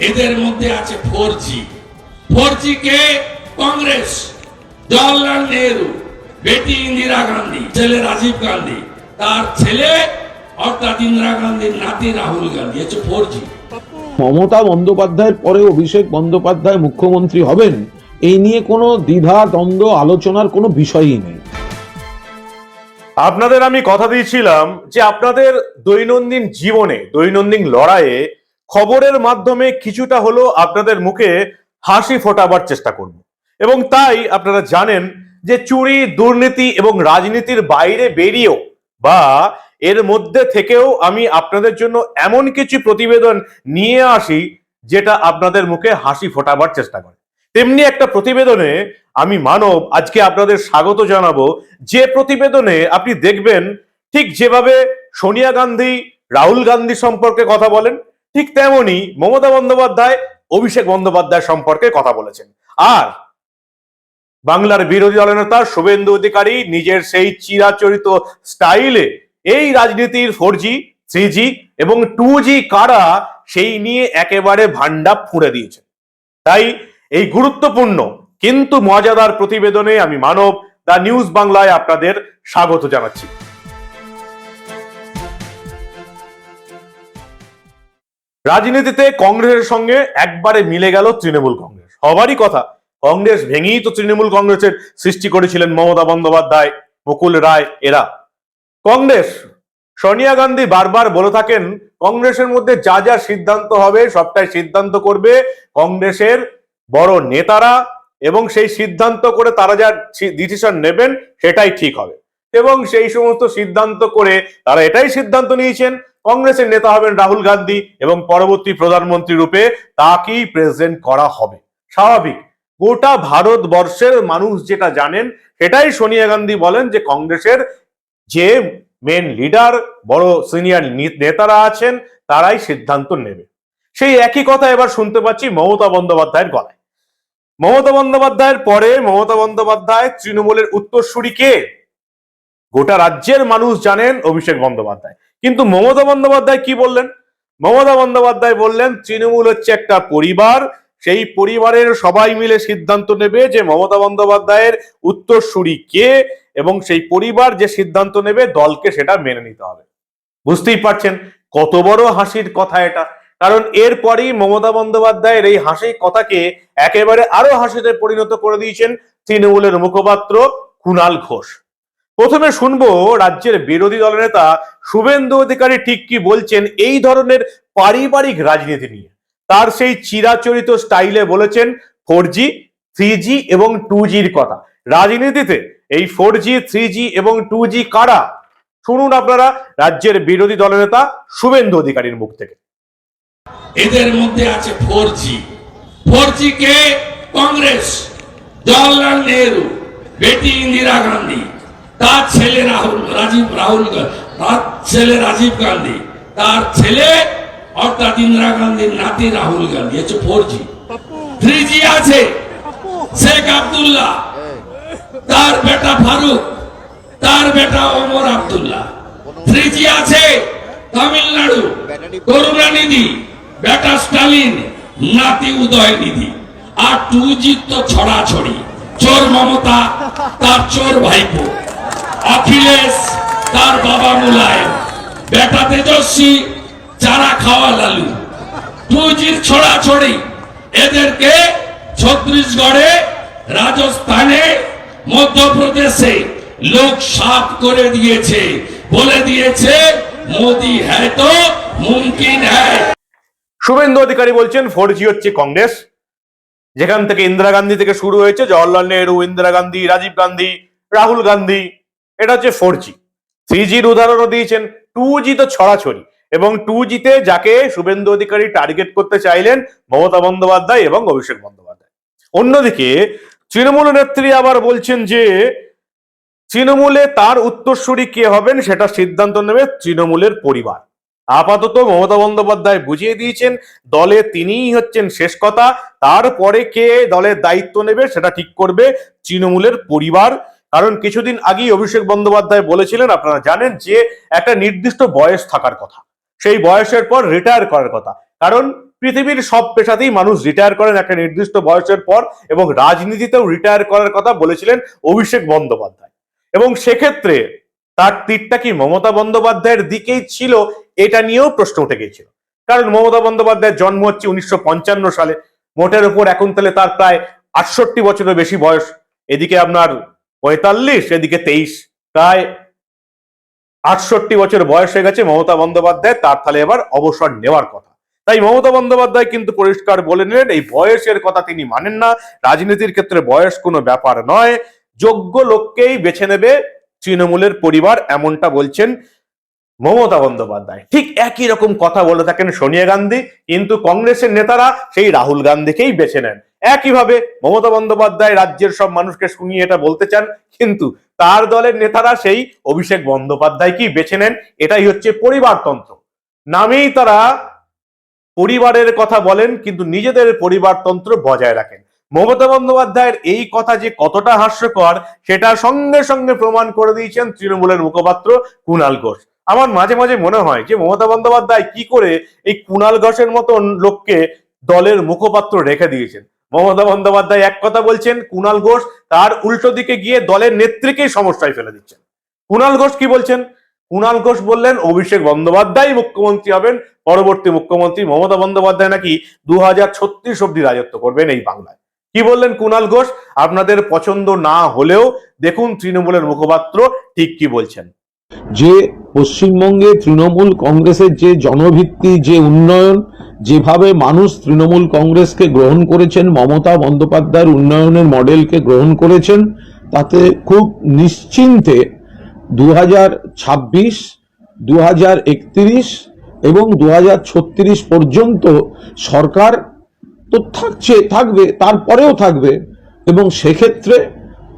এদের মধ্যে আছে ফোর জি ফোর জি কে? কংগ্রেস। জওয়াহরলাল নেহরু বেটি ইন্দিরা গান্ধী ছেলে রাজীব গান্ধী। তার ছেলে অর্থাৎ ইন্দিরা গান্ধীর নাতি রাহুল গান্ধী। হচ্ছে ফোর জি মমতা বন্দ্যোপাধ্যায়ের পরে অভিষেক বন্দ্যোপাধ্যায় মুখ্যমন্ত্রী হবেন এই নিয়ে কোনো দ্বিধা দ্বন্দ্ব আলোচনার কোনো বিষয়ই নেই। আপনাদের আমি কথা দিয়েছিলাম যে আপনাদের দৈনন্দিন জীবনে দৈনন্দিন লড়াইয়ে খবরের মাধ্যমে কিছুটা হলো আপনাদের মুখে হাসি ফোটাবার চেষ্টা করব। এবং তাই আপনারা জানেন যে চুরি, দুর্নীতি এবং রাজনীতির বাইরে বেরিয়েও বা এর মধ্যে থেকেও আমি আপনাদের জন্য এমন কিছু প্রতিবেদন নিয়ে আসি যেটা আপনাদের মুখে হাসি ফোটাবার চেষ্টা করে। তেমনি একটা প্রতিবেদনে আমি মানব আজকে আপনাদের স্বাগত জানাব। যে প্রতিবেদনে আপনি দেখবেন ঠিক যেভাবে সোনিয়া গান্ধী, রাহুল গান্ধী সম্পর্কে কথা বলেন ঠিক তেমনি মমতা বন্দ্যোপাধ্যায়, অভিষেক বন্দ্যোপাধ্যায় সম্পর্কে কথা বলেছেন। আর বাংলার বিরোধী দলনেতা শুভেন্দু অধিকারী নিজের সেই চিরাচরিত স্টাইলে এই রাজনীতির ফোর জি থ্রি এবং টু জি কারা সেই নিয়ে একেবারে ভান্ডা ফুঁড়ে দিয়েছে তাই এই গুরুত্বপূর্ণ কিন্তু মজাদার প্রতিবেদনে আমি মানব দা নিউজ বাংলায় আপনাদের স্বাগত জানাচ্ছি। রাজনীতিতে কংগ্রেসের সঙ্গে একবারে মিলে গেল তৃণমূল কংগ্রেস। হবারই কথা, কংগ্রেস ভেঙেই তো তৃণমূল কংগ্রেসের সৃষ্টি করেছিলেন মমতা বন্দ্যোপাধ্যায়, মুকুল রায়, এরা। কংগ্রেস, সোনিয়া গান্ধী বারবার বলে থাকেন, কংগ্রেসের মধ্যে যা যা সিদ্ধান্ত হবে সবটাই সিদ্ধান্ত করবে কংগ্রেসের বড় নেতারা এবং সেই সিদ্ধান্ত করে তারা যা ডিসিশন নেবেন সেটাই ঠিক হবে। এবং সেই সমস্ত সিদ্ধান্ত করে তারা এটাই সিদ্ধান্ত নিয়েছেন। কংগ্রেসের নেতা হবেন রাহুল গান্ধী এবং পরবর্তী প্রধানমন্ত্রী রূপে তাকেই প্রেজেন্ট করা হবে। স্বাভাবিক, গোটা ভারতবর্ষের মানুষ যেটা জানেন, সেটাই সোনিয়া গান্ধী বলেন যে কংগ্রেসের যে মেন লিডার বড় সিনিয়র নেতারা আছেন, তারাই সিদ্ধান্ত নেবে। সেই একই কথা এবার শুনতে পাচ্ছি মমতা বন্দ্যোপাধ্যায়ের গলায়। মমতা বন্দ্যোপাধ্যায়ের পরে মমতা বন্দ্যোপাধ্যায় তৃণমূলের উত্তরসূরি কে? গোটা রাজ্যের মানুষ জানেন অভিষেক বন্দ্যোপাধ্যায়। কিন্তু মমতা বন্দ্যোপাধ্যায় কি বললেন? মমতা বন্দ্যোপাধ্যায় বললেন, তৃণমূল হচ্ছে একটা পরিবার। সেই পরিবারের সবাই মিলে সিদ্ধান্ত নেবে যে মমতা বন্দ্যোপাধ্যায়ের উত্তরসূরি কে এবং সেই পরিবার যে সিদ্ধান্ত নেবে, দলকে সেটা মেনে নিতে হবে। বুঝতেই পারছেন কত বড় হাসির কথা এটা। কারণ এরপরেই মমতা বন্দ্যোপাধ্যায়ের এই হাসি কথাকে একেবারে আরও হাসিতে পরিণত করে দিয়েছেন তৃণমূলের মুখপাত্র কুণাল ঘোষ। প্রথমে শুনব রাজ্যের বিরোধী দলনেতা শুভেন্দু অধিকারী ঠিক কি বলছেন এই ধরনের পারিবারিক রাজনীতি নিয়ে। তার সেই চিরাচরিত স্টাইলে বলেছেন, ফোর জি, থ্রি জি এবং টু জির কথা। রাজনীতিতে এই ফোর জি, থ্রি জি এবং টু জি কারা? শুনুন আপনারা রাজ্যের বিরোধী দলনেতা শুভেন্দু অধিকারীর মুখ থেকে। এদের মধ্যে আছে ফোর জি। ফোর জি কে কংগ্রেস জওয়াহরলাল নেহরু, বেটি ইন্দিরা গান্ধী। তার ছেলে রাহুল, রাজীব রাহুল তার ছেলে রাজীব গান্ধী, তার ছেলে অর্থাৎ ইন্দিরা গান্ধীর নাতি রাহুল গান্ধী হচ্ছে ফোর জি থ্রি আছে। শেখ আব্দুল্লাহ, তার বেটা ফারুক, তার বেটা ওমর আব্দুল্লাহ। থ্রি আছে, তামিলনাড়ু করুণানিধি বেটা স্টালিন, নাতি উদয় নিধি। আর টু জি তো ছড়াছড়ি, চোর মমতা, তার চোর ভাইপো। অখিলেশ, তার বাবা মুলায় বেটা তেজস্বী, চারা খাওয়া লালু। টু জির ছড়াছড়ি, এদেরকে ছত্রিশগড়ে রাজস্থানে, মধ্যপ্রদেশে লোক সাফ করে দিয়েছে। বলে দিয়েছে, মোদি হ্যায় তো, মুমকিন হ্যায়। শুভেন্দু অধিকারী বলছেন ফোর জি হচ্ছে কংগ্রেস। যেখান থেকে ইন্দিরা গান্ধী থেকে শুরু হয়েছে, জওয়াহরলাল নেহরু, ইন্দিরা গান্ধী, রাজীব গান্ধী, রাহুল গান্ধী। এটা হচ্ছে ফোর জি থ্রি জির উদাহরণও দিয়েছেন টু জি তো ছড়াছড়ি। এবং টু জিতে যাকে শুভেন্দু অধিকারী টার্গেট করতে চাইলেন, মমতা বন্দ্যোপাধ্যায় এবং অভিষেক বন্দ্যোপাধ্যায়। অন্যদিকে তৃণমূল নেত্রী আবার বলছেন যে, তৃণমূলে তার উত্তরসূরি কে হবেন সেটা সিদ্ধান্ত নেবে তৃণমূলের পরিবার। আপাতত মমতা বন্দ্যোপাধ্যায় বুঝিয়ে দিয়েছেন, দলে তিনিই হচ্ছেন শেষ কথা, তারপরে কে দলের দায়িত্ব নেবে সেটা ঠিক করবে তৃণমূলের পরিবার। কারণ কিছুদিন আগেই অভিষেক বন্দ্যোপাধ্যায় বলেছিলেন, আপনারা জানেন যে একটা নির্দিষ্ট বয়স থাকার কথা। সেই বয়সের পর রিটায়ার করার কথা। কারণ পৃথিবীর সব পেশাতেই মানুষ রিটায়ার করেন একটা নির্দিষ্ট বয়সের পর এবং রাজনীতিতেও রিটায়ার করার কথা বলেছিলেন অভিষেক বন্দ্যোপাধ্যায়। এবং সেক্ষেত্রে তার তীরটা কি মমতা বন্দ্যোপাধ্যায়ের দিকেই ছিল, এটা নিয়েও প্রশ্ন উঠে গিয়েছিল। কারণ মমতা বন্দ্যোপাধ্যায়ের জন্ম হচ্ছে উনিশশো পঞ্চান্ন সালে। মোটের উপর এখন তাহলে তার প্রায় আটষট্টি বছরের বেশি বয়স। এদিকে আপনার পঁয়তাল্লিশ, এদিকে তেইশ। প্রায় আটষট্টি বছর বয়স হয়ে গেছে মমতা বন্দ্যোপাধ্যায়, তার তাহলে এবার অবসর নেওয়ার কথা। তাই মমতা বন্দ্যোপাধ্যায় কিন্তু পরিষ্কার বলে নিলেন, এই বয়সের কথা তিনি মানেন না। রাজনীতির ক্ষেত্রে বয়স কোনো ব্যাপার নয়। যোগ্য লোককেই বেছে নেবে তৃণমূলের পরিবার, এমনটা বলছেন মমতা বন্দ্যোপাধ্যায়। ঠিক একই রকম কথা বলে থাকেন সোনিয়া গান্ধী, কিন্তু কংগ্রেসের নেতারা সেই রাহুল গান্ধীকেই বেছে নেন। একইভাবে মমতা বন্দ্যোপাধ্যায় রাজ্যের সব মানুষকে শুনিয়ে এটা বলতে চান, কিন্তু তার দলের নেতারা সেই অভিষেক বন্দ্যোপাধ্যায়কেই বেছে নেন, এটাই হচ্ছে পরিবারতন্ত্র নামেই তারা পরিবারের কথা বলেন, কিন্তু নিজেদের পরিবারতন্ত্র বজায় রাখেন। মমতা বন্দ্যোপাধ্যায়ের এই কথা যে কতটা হাস্যকর, সেটা সঙ্গে সঙ্গে প্রমাণ করে দিয়েছেন তৃণমূলের মুখপাত্র কুণাল ঘোষ। আমার মাঝে মাঝে মনে হয় যে মমতা বন্দ্যোপাধ্যায় কি করে এই কুণাল ঘোষের মতন লোককে দলের মুখপাত্র রেখে দিয়েছেন। মমতা বন্দ্যোপাধ্যায় এক কথা বলছেন, কুণাল ঘোষ তার উল্টো দিকে গিয়ে দলের নেত্রীকেই সমস্যায় ফেলে দিচ্ছেন। কুণাল ঘোষ কি বলছেন? কুণাল ঘোষ বললেন, অভিষেক বন্দ্যোপাধ্যায় মুখ্যমন্ত্রী হবেন, পরবর্তী মুখ্যমন্ত্রী মমতা বন্দ্যোপাধ্যায় নাকি দু হাজার ছত্রিশ অব্দি রাজত্ব করবেন এই বাংলায়। কি বললেন কুণাল ঘোষ? আপনাদের পছন্দ না হলেও দেখুন তৃণমূলের মুখপাত্র ঠিক কি বলছেন। যে পশ্চিমবঙ্গে তৃণমূল কংগ্রেসের যে জনভিত্তি, যে উন্নয়ন, যেভাবে মানুষ তৃণমূল কংগ্রেসকে গ্রহণ করেছেন, মমতা বন্দ্যোপাধ্যায়ের উন্নয়নের মডেলকে গ্রহণ করেছেন, তাতে খুব নিশ্চিন্তে দু হাজার ছাব্বিশ একত্রিশ এবং দু ছত্রিশ পর্যন্ত সরকার তো থাকছে, থাকবে, তারপরেও থাকবে এবং সেক্ষেত্রে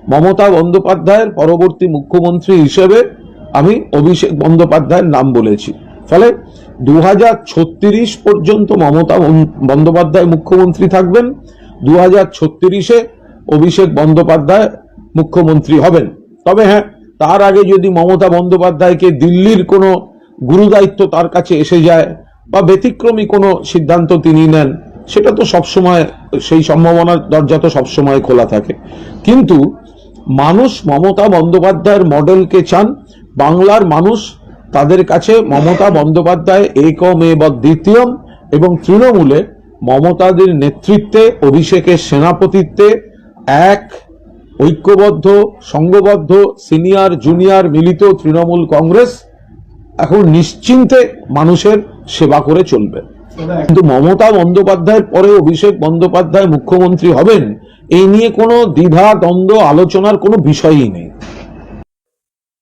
মমতা বন্দ্যোপাধ্যায়ের পরবর্তী মুখ্যমন্ত্রী হিসেবে আমি অভিষেক বন্দ্যোপাধ্যায়ের নাম বলেছি। ফলে দু হাজার ছত্রিশ পর্যন্ত মমতা বন- বন্দ্যোপাধ্যায় মুখ্যমন্ত্রী থাকবেন দু হাজার ছত্রিশে অভিষেক বন্দ্যোপাধ্যায় মুখ্যমন্ত্রী হবেন। তবে হ্যাঁ তার আগে যদি মমতা বন্দ্যোপাধ্যায়কে দিল্লির কোনো গুরুদায়িত্ব তার কাছে এসে যায় বা ব্যতিক্রমী কোনো সিদ্ধান্ত তিনি নেন, সেটা তো সবসময়, সেই সম্ভাবনার দরজা তো সবসময় খোলা থাকে। কিন্তু মানুষ মমতা বন্দ্যোপাধ্যায়ের মডেলকে চান বাংলার মানুষ তাদের কাছে মমতা বন্দ্যোপাধ্যায়, একম এ বা দ্বিতীয়ম এবং তৃণমূলে মমতাদের নেতৃত্বে, অভিষেকের সেনাপতিত্বে এক ঐক্যবদ্ধ, সংঘবদ্ধ, সিনিয়র, জুনিয়র মিলিত তৃণমূল কংগ্রেস এখন নিশ্চিন্তে মানুষের সেবা করে চলবে। কিন্তু মমতা বন্দ্যোপাধ্যায়ের পরে অভিষেক বন্দ্যোপাধ্যায় মুখ্যমন্ত্রী হবেন, এই নিয়ে কোনো দ্বিধা, দ্বন্দ্ব, আলোচনার কোনো বিষয়ই নেই।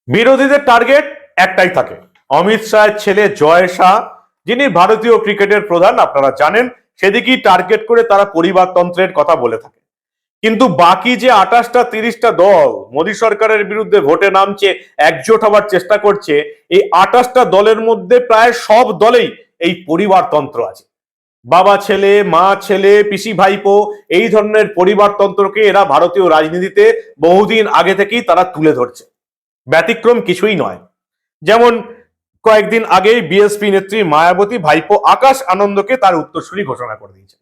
বিরোধীদের টার্গেট একটাই থাকে। অমিত শাহের ছেলে জয় শাহ, যিনি ভারতীয় ক্রিকেটের প্রধান, আপনারা জানেন, সেদিকেই টার্গেট করে তারা পরিবারতন্ত্রের কথা বলে থাকে। কিন্তু বাকি যে আঠাশটা, তিরিশটা দল মোদী সরকারের বিরুদ্ধে ভোটে নামছে, একজোট হবার চেষ্টা করছে, এই আঠাশটা দলের মধ্যে প্রায় সব দলেই এই পরিবারতন্ত্র আছে। বাবা ছেলে, মা ছেলে, পিসি ভাইপো, এই ধরনের পরিবারতন্ত্রকে এরা ভারতীয় রাজনীতিতে বহুদিন আগে থেকেই তারা তুলে ধরছে। ব্যতিক্রম কিছুই নয়। যেমন, কয়েকদিন আগেই বিএসপি নেত্রী মায়াবতী ভাইপো আকাশ আনন্দকে তার উত্তরসূরি ঘোষণা করে দিয়েছেন।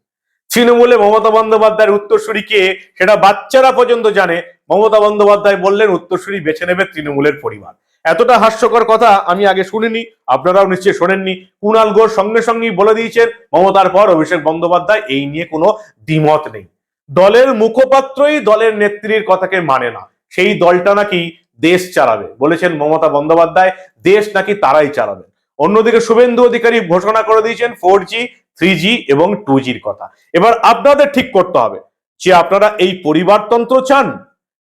তৃণমূলে মমতা বন্দ্যোপাধ্যায়ের উত্তরসূরি কে, সেটা বাচ্চারা পর্যন্ত জানে। মমতা বন্দ্যোপাধ্যায় বললেন, উত্তরসূরি বেছে নেবে তৃণমূলের পরিবার। এতটা হাস্যকর কথা আমি আগে শুনিনি, আপনারাও নিশ্চয়ই শোনেননি। কুণাল ঘোষ সঙ্গে সঙ্গেই বলে দিয়েছেন, মমতার পর অভিষেক বন্দ্যোপাধ্যায় এই নিয়ে কোনো দ্বিমত নেই। দলের মুখপাত্রই দলের নেত্রীর কথাকে মানে না। সেই দলটা নাকি দেশ চালাবে। বলেছেন মমতা বন্দ্যোপাধ্যায়, দেশ নাকি তারাই চালাবে। অন্যদিকে শুভেন্দু অধিকারী ঘোষণা করে দিয়েছেন ফোর জি, থ্রি এবং টু জির কথা। এবার আপনাদের ঠিক করতে হবে যে আপনারা এই পরিবারতন্ত্র চান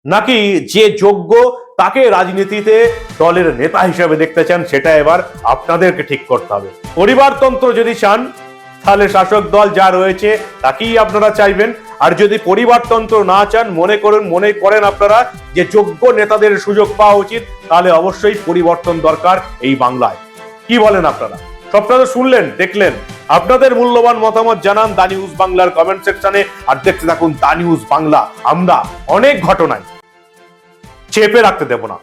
নাকি যে যোগ্য তাকে রাজনীতিতে দলের নেতা হিসেবে দেখতে চান সেটা এবার আপনাদেরকে ঠিক করতে হবে। পরিবারতন্ত্র যদি চান তাহলে শাসক দল যা রয়েছে, তাকেই আপনারা চাইবেন। আর যদি পরিবারতন্ত্র না চান, মনে করুন, মনে করেন আপনারা যে যোগ্য নেতাদের সুযোগ পাওয়া উচিত, তাহলে অবশ্যই পরিবর্তন দরকার এই বাংলায়। কি বলেন আপনারা? সবটা তো শুনলেন, দেখলেন। আপনাদের মূল্যবান মতামত জানান দা নিউজ বাংলার কমেন্ট সেকশনে, আর দেখতে থাকুন দা নিউজ বাংলা। আমরা অনেক ঘটনায় চেপে রাখতে দেব না।